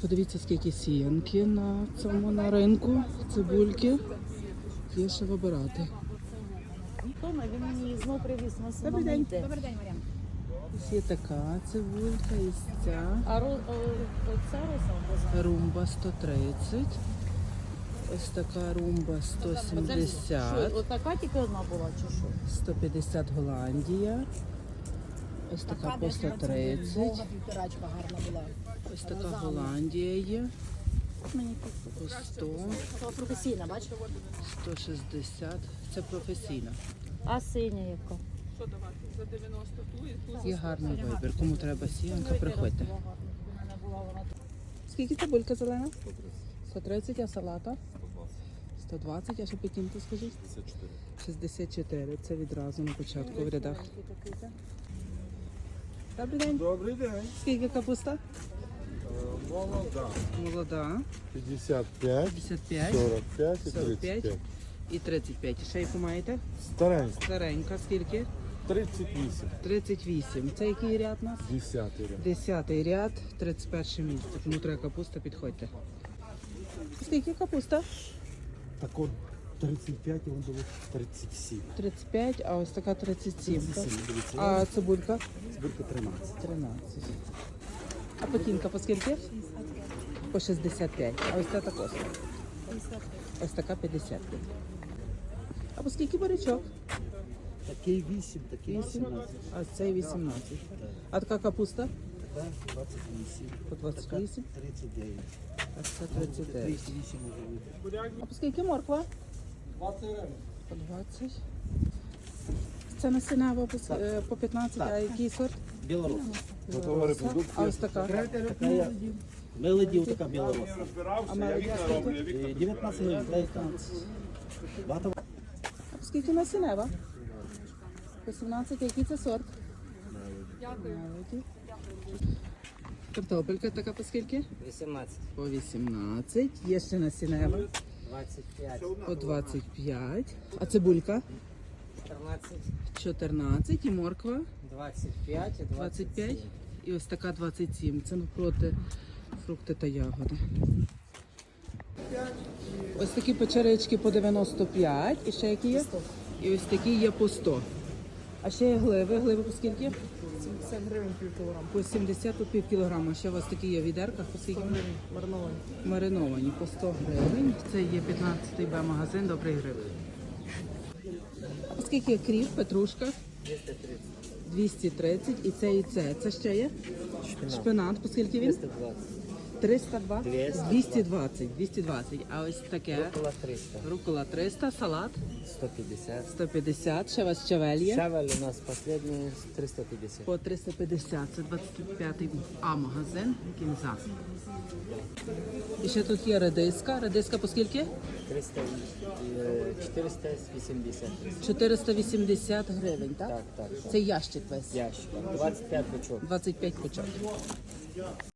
Подивіться, скільки сіянки на цьому на ринку, цибульки. Є що вибирати. Тома, він мені знов привіз на Добрий самому день. Добрий день, Мар'ян. Ось є така цибулька, і ця. А ро, о, оця роса Румба 130. Ось така румба 170. Отака тільки одна була, чи що? 150 Голландія. Ось така по 130. Довга півторачка гарна була. Ось така Голландія є. По 100, Це професійна, бачите? 160. Це професійна. А синя яка? Є гарний вибір. Кому треба сіянка, приходьте. У мене була вона Скільки цибулька зелена? 130, а салата? 120, а ще пекінки скажіть? 64. Це відразу на початку в рядах. Добрий день. Добрий день. Скільки капуста? Молода. Молода. 55, 55, 45 і 45 35. і 35. І ще яку маєте? Старенька. Старенька. Скільки? 38. 38. Це який ряд у нас? 10 ряд. Десятий ряд, 31 місце. Кому треба капуста, підходьте. Скільки капуста? Так от 35 і воно було 37. 35, а ось така 37. 37, дивіться. А цибулька? Збірка 13. 13. А пекінка по скільки? По 65. А ось ця також. Ось така 55. А по скільки барячок? Такий 8, такий 18. А цей 18. А така капуста? Така 28. По 28. 39. А це 39. 38 може бути. А по скільки морква? По 20. Це насінева по, е, по 15, а який сорт? Білорус. Готова репродукція. А ось така. Така є. Мелоді така білорус. А мелодія скільки? І 19 гривень, 19. Багато скільки насінева? По 17, а який це сорт? Мелоді. Картопелька така по скільки? 18, По 18. Є ще на насінева 25, по 25. А цибулька? 14, 14 і морква 25 і 25. І ось така 27. Це навпроти фрукти та ягоди. Ось такі печерички по 95. І ще які є? І ось такі є по 100. А ще є гливи. Гливи по скільки? 70 гривень пів кілограм. По 70 по пів кілограма. Ще у вас такі є в відерках, по скільки? Мариновані. Мариновані по 100 гривень. Це є 15-й Б-магазин, добрий гривень. А по скільки є кріп, петрушка? 230, 230 і це і це. Це ще є? Шпинат, по скільки він? 320, 302? 200. 220, 220. А ось таке. около 300, Рукола 300, салат 150. 150, ще у вас щавель є. Шавель у нас последний 350. По 350, це 25-й А-магазин, кінза. І ще тут є редиска. Редиска по скільки? 300, е, 480. 480 гривень, так? Так, так, так. Це ящик весь. Ящик. 25 печок. 25 початок.